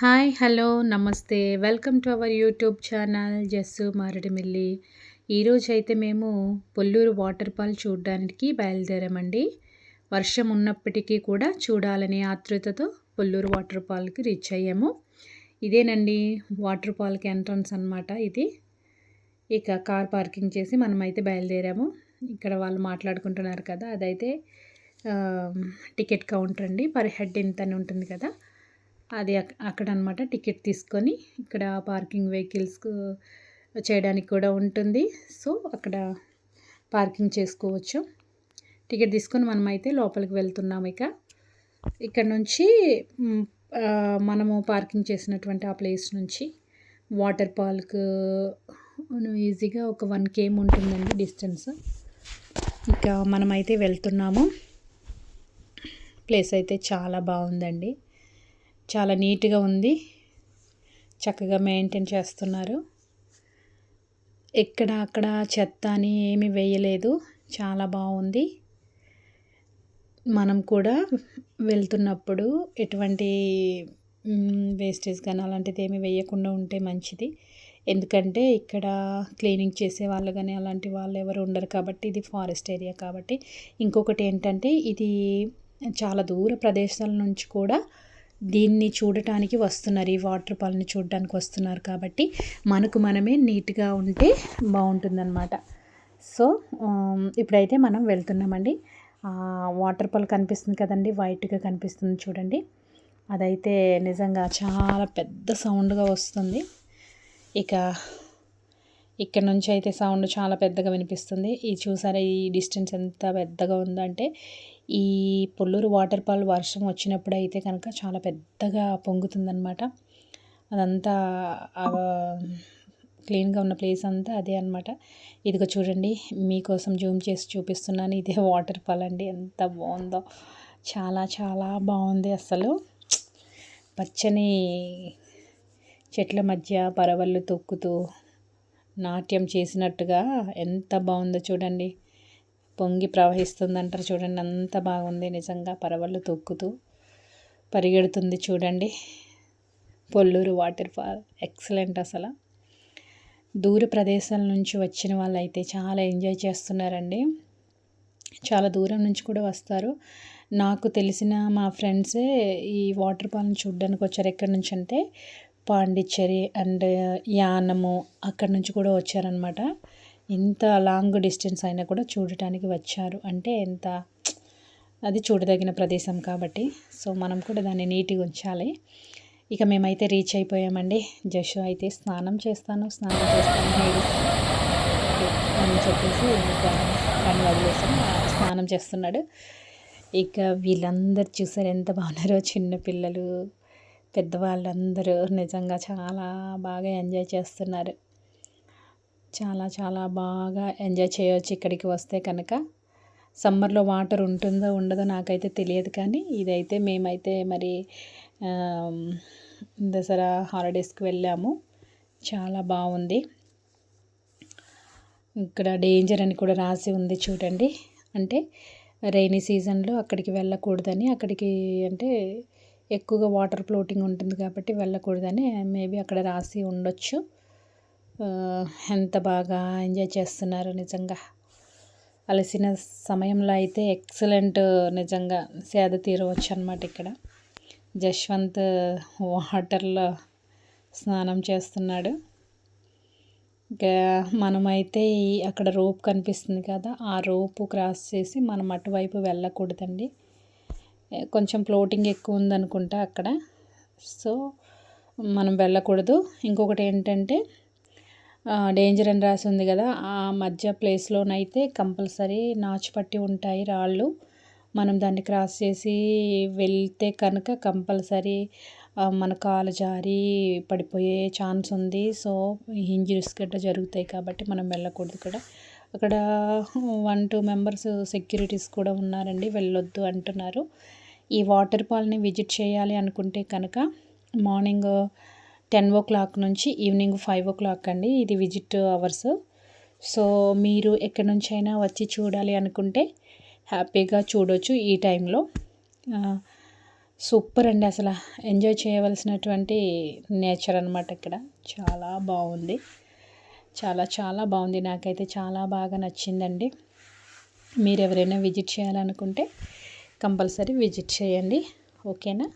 Hi hello నమస్తే. Welcome to our YouTube channel Jassu Maredumilli. ఈరోజు అయితే మేము పొల్లూరు వాటర్ ఫాల్ చూడడానికి బయలుదేరామండి. వర్షం ఉన్నప్పటికీ కూడా చూడాలనే ఆతృతతో పొల్లూరు వాటర్ ఫాల్కి రీచ్ అయ్యాము. ఇదేనండి వాటర్ ఫాల్కి ఎంట్రన్స్ అనమాట ఇది. ఇక కార్ పార్కింగ్ చేసి మనమైతే బయలుదేరాము. ఇక్కడ వాళ్ళు మాట్లాడుకుంటున్నారు కదా అదైతే టికెట్ కౌంటర్ అండి. పర్ హెడ్ ఇంత అని ఉంటుంది కదా. అది అక్కడ అనమాట టికెట్ తీసుకొని ఇక్కడ పార్కింగ్ వెహికల్స్ చేయడానికి కూడా ఉంటుంది. సో అక్కడ పార్కింగ్ చేసుకోవచ్చు. టికెట్ తీసుకొని మనమైతే లోపలికి వెళ్తున్నాము ఇక. ఇక్కడ నుంచి మనము పార్కింగ్ చేసినటువంటి ఆ ప్లేస్ నుంచి వాటర్ పార్క్ ఈజీగా ఒక వన్ కేమ్ ఉంటుందండి డిస్టెన్స్. ఇక మనమైతే వెళ్తున్నాము. ప్లేస్ అయితే చాలా బాగుందండి. చాలా నీట్గా ఉంది. చక్కగా మెయింటైన్ చేస్తున్నారు. ఎక్కడ అక్కడ చెత్త అని ఏమి వేయలేదు. చాలా బాగుంది. మనం కూడా వెళ్తున్నప్పుడు ఎటువంటి వేస్టేజ్ కానీ అలాంటిది ఏమి వేయకుండా ఉంటే మంచిది. ఎందుకంటే ఇక్కడ క్లీనింగ్ చేసే వాళ్ళు కానీ అలాంటి వాళ్ళు ఎవరు ఉండరు కాబట్టి ఇది ఫారెస్ట్ ఏరియా కాబట్టి. ఇంకొకటి ఏంటంటే ఇది చాలా దూర ప్రదేశాల నుంచి కూడా దీన్ని చూడటానికి వస్తున్నారు ఈ వాటర్ ఫాల్ని చూడడానికి వస్తున్నారు కాబట్టి మనకు మనమే నీట్గా ఉంటే బాగుంటుందన్నమాట. సో ఇప్పుడైతే మనం వెళ్తున్నామండి. వాటర్ ఫాల్ కనిపిస్తుంది కదండి వైట్గా కనిపిస్తుంది చూడండి. అదైతే నిజంగా చాలా పెద్ద సౌండ్గా వస్తుంది. ఇక ఇక్కడ నుంచి అయితే సౌండ్ చాలా పెద్దగా వినిపిస్తుంది. ఈ చూసారా ఈ డిస్టెన్స్ ఎంత పెద్దగా ఉందంటే ఈ పొల్లూరు వాటర్ ఫాల్ వర్షం వచ్చినప్పుడు అయితే కనుక చాలా పెద్దగా పొంగుతుందనమాట అదంతా క్లీన్గా ఉన్న ప్లేస్ అంతా అదే అనమాట ఇదిగో చూడండి మీకోసం జూమ్ చేసి చూపిస్తున్నాను. ఇదే వాటర్ ఫాల్ అండి. ఎంత బాగుందో చాలా చాలా బాగుంది అసలు. పచ్చని చెట్ల మధ్య పరవళ్ళు తొక్కుతూ నాట్యం చేసినట్టుగా ఎంత బాగుందో చూడండి. పొంగి ప్రవహిస్తుంది అంటారు చూడండి. అంత బాగుంది నిజంగా. పరవళ్ళు తొక్కుతూ పరిగెడుతుంది చూడండి. పొల్లూరు వాటర్ ఫాల్ ఎక్సలెంట్ అసలు. దూర ప్రదేశాల నుంచి వచ్చిన వాళ్ళు అయితే చాలా ఎంజాయ్ చేస్తున్నారండి. చాలా దూరం నుంచి కూడా వస్తారు. నాకు తెలిసిన మా ఫ్రెండ్సే ఈ వాటర్ ఫాల్ని చూడడానికి వచ్చారు. ఎక్కడి నుంచి అంటే పాండిచ్చేరి అండ్ యానము అక్కడి నుంచి కూడా వచ్చారనమాట ఇంత లాంగ్ డిస్టెన్స్ అయినా కూడా చూడటానికి వచ్చారు. అంటే ఎంత అది చూడదగిన ప్రదేశం కాబట్టి. సో మనం కూడా దాన్ని నీట్గా ఉంచాలి. ఇక మేమైతే రీచ్ అయిపోయామండి. జషు అయితే స్నానం చేస్తాను స్నానం చేస్తాను అని చెప్పేసి ఇంకా పని వదిలేసాం స్నానం చేస్తున్నాడు. ఇక వీళ్ళందరూ చూసారు ఎంత బాగున్నారో చిన్నపిల్లలు పెద్దవాళ్ళందరూ నిజంగా చాలా బాగా ఎంజాయ్ చేస్తున్నారు. చాలా చాలా బాగా ఎంజాయ్ చేయవచ్చు ఇక్కడికి వస్తే కనుక. సమ్మర్లో వాటర్ ఉంటుందో ఉండదో నాకైతే తెలియదు కానీ ఇదైతే మేమైతే మరి దసరా హాలిడేస్కి వెళ్ళాము. చాలా బాగుంది. ఇక్కడ డేంజర్ అని కూడా రాసి ఉంది చూడండి. అంటే రైనీ సీజన్లో అక్కడికి వెళ్ళకూడదని అక్కడికి అంటే ఎక్కువగా వాటర్ ఫ్లోటింగ్ ఉంటుంది కాబట్టి వెళ్ళకూడదని మేబీ అక్కడ రాసి ఉండొచ్చు. ఎంత బాగా ఎంజాయ్ చేస్తున్నారు నిజంగా. అలసిన సమయంలో అయితే ఎక్సలెంట్ నిజంగా సేద తీరవచ్చు అనమాట ఇక్కడ. జశ్వంత్ వాటర్లో స్నానం చేస్తున్నాడు. ఇంకా మనమైతే అక్కడ రోప్ కనిపిస్తుంది కదా ఆ రోపు క్రాస్ చేసి మనం అటువైపు వెళ్ళకూడదండి. కొంచెం ఫ్లోటింగ్ ఎక్కువ ఉందనుకుంటా అక్కడ. సో మనం వెళ్ళకూడదు. ఇంకొకటి ఏంటంటే డేంజర్ అని రాసి ఉంది కదా ఆ మధ్య ప్లేస్లోనైతే కంపల్సరీ నాచు పట్టి ఉంటాయి రాళ్ళు. మనం దాన్ని క్రాస్ చేసి వెళ్తే కనుక కంపల్సరీ మన కాలు జారి పడిపోయే ఛాన్స్ ఉంది. సో ఇంజరీస్ గట్రా జరుగుతాయి కాబట్టి మనం వెళ్ళకూడదు కూడా అక్కడ వన్ టూ మెంబర్స్ సెక్యూరిటీస్ కూడా ఉన్నారండి వెళ్ళొద్దు అంటున్నారు. ఈ వాటర్ ఫాల్ని విజిట్ చేయాలి అనుకుంటే కనుక మార్నింగ్ టెన్ ఓ క్లాక్ నుంచి ఈవినింగ్ ఫైవ్ ఓ క్లాక్ అండి. ఇది విజిట్ అవర్స్. సో మీరు ఎక్కడి నుంచి అయినా వచ్చి చూడాలి అనుకుంటే హ్యాపీగా చూడవచ్చు ఈ టైంలో. సూపర్ అండి అసలు. ఎంజాయ్ చేయవలసినటువంటి నేచర్ అనమాట ఇక్కడ. చాలా బాగుంది. చాలా చాలా బాగుంది. నాకైతే చాలా బాగా నచ్చిందండి. మీరు ఎవరైనా విజిట్ చేయాలనుకుంటే కంపల్సరీ విజిట్ చేయండి. ఓకేనా?